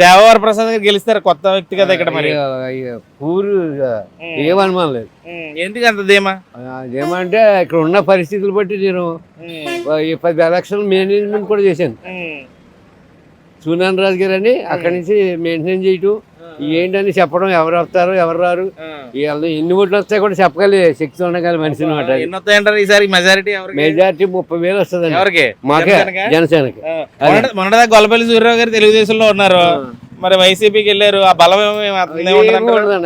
దేవవర ప్రసాద్ గారు గెలుస్తారు కొత్త వ్యక్తి కదా ఇక్కడ మరి. పూరు ఏమనుమానం లేదు. ఎందుకు అంత ధీమా? ఏమంటే ఇక్కడ ఉన్న పరిస్థితులు బట్టి నేను ఈ పది ఎలక్షన్ మేనేజ్మెంట్ కూడా చేశాను. సూనాన్ రాజు గారు అని అక్కడి నుంచి మెయింటైన్ చేయటం ఏంటని చెప్పడం ఎవరు వస్తారు ఎవరు రారు. ఎన్ని ఓట్లు వస్తాయి కూడా చెప్పగలి శక్తి ఉండగల మనిషి అనమాట ఈసారి? మెజారిటీ ఎవరికి? మెజార్టీ ముప్పై వేలు వస్తుందండి. ఎవరికి? మాకే జనసేనకా? మొన్నటిదాకా గొల్లపల్లి సూర్యరావు గారు తెలుగుదేశంలో ఉన్నారు. మరి వైసీపీకి వెళ్ళారు. ఆ బలం ఏమో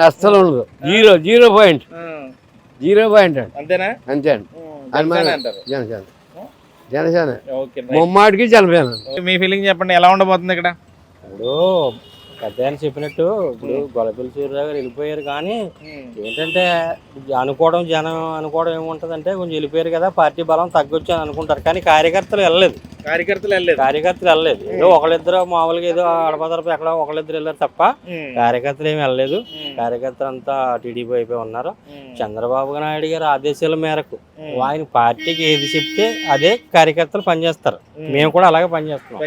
అస్సలు ఉండదు. Zero zero point. Zero point అండి. అంతేనా? అంతే అండి. జనసేన అంటారు. జనసేన. జనసేన. Okay right. ముమ్మాటికి జనసేన. మీ ఫీలింగ్ చెప్పండి ఎలా ఉండబోతుంది ఇక్కడ? ఇప్పుడు పెద్ద ఆయన చెప్పినట్టు ఇప్పుడు గొల్లపల్లి సూర్యరావు గారు వెళ్ళిపోయారు కానీ ఏంటంటే అనుకోవడం జనం అనుకోవడం ఏముంటదంటే కొంచెం వెళ్ళిపోయారు కదా పార్టీ బలం తగ్గొచ్చు అని అనుకుంటారు. కానీ కార్యకర్తలు వెళ్ళలేదు. కార్యకర్తలు వెళ్ళలేదు. కార్యకర్తలు వెళ్ళలేదు. ఏదో ఒకళ్ళిద్దరు మామూలుగా ఏదో అడపదరపు ఎక్కడ ఒకళ్ళిద్దరు వెళ్ళారు తప్ప కార్యకర్తలు ఏమి వెళ్ళలేదు. కార్యకర్తలు అంతా టీడీపీ అయిపోయి ఉన్నారు. చంద్రబాబు నాయుడు గారి ఆదేశాల మేరకు ఆయన పార్టీకి ఏది చెప్తే అదే కార్యకర్తలు పనిచేస్తారు. మేము కూడా అలాగే పనిచేస్తున్నాం.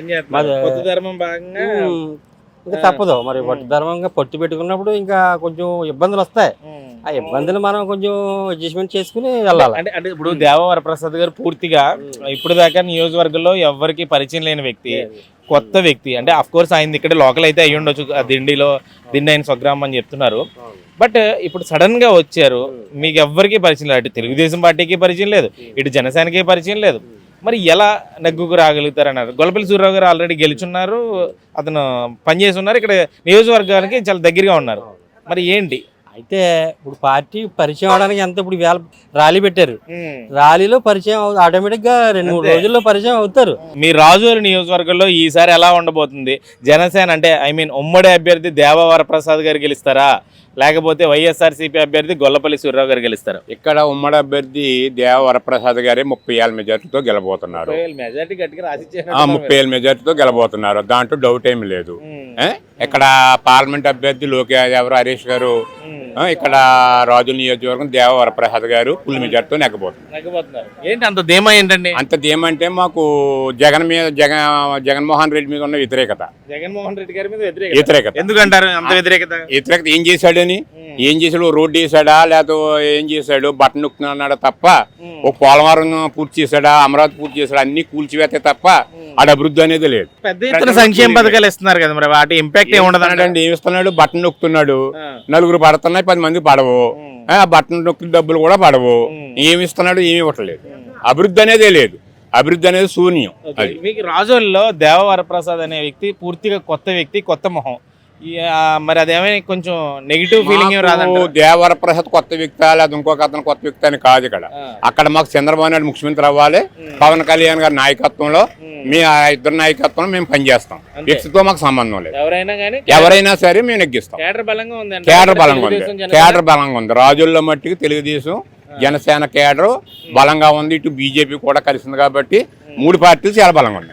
ఇంకా తప్పదు. మరి పట్టు ధర్మంగా పొట్టు పెట్టుకున్నప్పుడు ఇంకా కొంచెం ఇబ్బందులు వస్తాయి. ఆ ఇబ్బందులు మనం కొంచెం అడ్జస్ట్మెంట్ చేసుకుని వెళ్ళాలి. అంటే అంటే ఇప్పుడు దేవవర ప్రసాద్ గారు పూర్తిగా ఇప్పుడు దాకా నియోజకవర్గంలో ఎవరికి పరిచయం లేని వ్యక్తి కొత్త వ్యక్తి. అంటే అఫ్ కోర్స్ ఆయన ఇక్కడ లోకల్ అయితే అయ్యి ఉండొచ్చు. ఆ దిండిలో దిండి ఆయన స్వగ్రామం అని చెప్తున్నారు. బట్ ఇప్పుడు సడన్గా వచ్చారు మీకు ఎవ్వరికి పరిచయం లేదు. అటు తెలుగుదేశం పార్టీకి పరిచయం లేదు. ఇటు జనసేనకి పరిచయం లేదు. మరి ఎలా నెగ్గుకు రాగలుగుతారు అన్నారు గొల్లపల్లి సూర్యరావు గారు ఆల్రెడీ గెలుచున్నారు అతను పనిచేసి ఉన్నారు ఇక్కడ నియోజకవర్గానికి చాలా దగ్గరగా ఉన్నారు. మరి ఏంటి? అయితే ఇప్పుడు పార్టీ పరిచయం అవడానికి ఎంత ఇప్పుడు వేల ర్యాలీ పెట్టారు. ర్యాలీలో పరిచయం ఆటోమేటిక్గా రెండు మూడు. రోజుల్లో పరిచయం అవుతారు. మీ రాజువారి నియోజకవర్గంలో ఈసారి ఎలా ఉండబోతుంది? జనసేన అంటే ఐ మీన్ ఉమ్మడి అభ్యర్థి దేవవర ప్రసాద్ గారు గెలుస్తారా? లేకపోతే వైఎస్ఆర్సీపీ అభ్యర్థి గొల్లపల్లి సూర్యరావు గారు గెలుస్తారా. ఇక్కడ ఉమ్మడి అభ్యర్థి దేవ వరప్రసాద్ గారే ముప్పై ఏళ్ళ మెజార్టీతో గెలబోతున్నారు. మెజార్టీ గట్టిగా ఆ ముప్పై ఏళ్ళ మెజార్టీతో గెలబోతున్నారు. దాంట్లో డౌట్ ఏమి లేదు? ఇక్కడ పార్లమెంట్ అభ్యర్థి లోకే ఎవరు హరీష్ గారు ఇక్కడ రాజు నియోజకవర్గం దేవ వరప్రసాద్ గారు ఫుల్ మెజార్టీతో నెగ్గబోతున్నారు. ఏంటి అంత ధీమా ఏంటండి? అంత ఏమంటే మాకు జగన్ మీద జగన్ జగన్మోహన్ రెడ్డి మీద ఉన్న వ్యతిరేకత. జగన్మోహన్ రెడ్డి గారి మీద వ్యతిరేకత. వ్యతిరేకత. ఎందుకంటారు అంత వ్యతిరేకత? వ్యతిరేకత ఏం చేశాడని? ఏం చేశాడు? రోడ్డు వేసాడా లేకపోతే ఏం చేశాడు? బట్టన్ నొక్కుతున్నాడా తప్ప ఓ పోలవరం పూర్తి చేశాడా? అమరావతి పూర్తి చేశాడా? అన్ని కూల్చివేతే తప్ప ఆడ అభివృద్ధి అనేది లేదు. పెద్ద ఎత్తున సంక్షేమ పథకాలు ఇస్తున్నారు కదా మరి వాటి ఇంపాక్ట్ ఏమి ఉండదు ఏమి ఇస్తున్నాడు బట్టన్ నొక్కుతున్నాడు నలుగురు పడుతున్నాయి పది మంది పడవు. ఆ, బట్టన్ నొక్కి డబ్బులు కూడా పడవు. ఏమి ఇస్తున్నాడు ఏమి ఇవ్వట్లేదు. అభివృద్ధి అనేదే లేదు. అభివృద్ధి అనేది శూన్యం అది. మీకు రాజోల్లో దేవ వరప్రసాద్ అనే వ్యక్తి పూర్తిగా కొత్త వ్యక్తి కొత్త మొహం. మరి అదేమైనా కొంచెం నెగిటివ్ ఫీలింగ్ మాకు దేవర ప్రసాద్ కొత్త వ్యక్తి లేదా ఇంకొక అతను కొత్త వ్యక్తి అని కాదు ఇక్కడ. అక్కడ మాకు చంద్రబాబు నాయుడు ముఖ్యమంత్రి అవ్వాలి పవన్ కళ్యాణ్ గారి నాయకత్వంలో మీ ఆ ఇద్దరు నాయకత్వంలో మేము పనిచేస్తాం. వ్యక్తితో మాకు సంబంధం లేదు. ఎవరైనా ఎవరైనా సరే మేము నెగ్గిస్తాం. కేడర్ బలంగా ఉంది కేడర్ బలంగా ఉంది. కేడర్ బలంగా ఉంది. రాజుల్లో మట్టికి తెలుగుదేశం జనసేన కేడర్ బలంగా ఉంది. ఇటు బీజేపీ కూడా కలిసింది కాబట్టి మూడు పార్టీలు చాలా బలంగా ఉన్నాయి.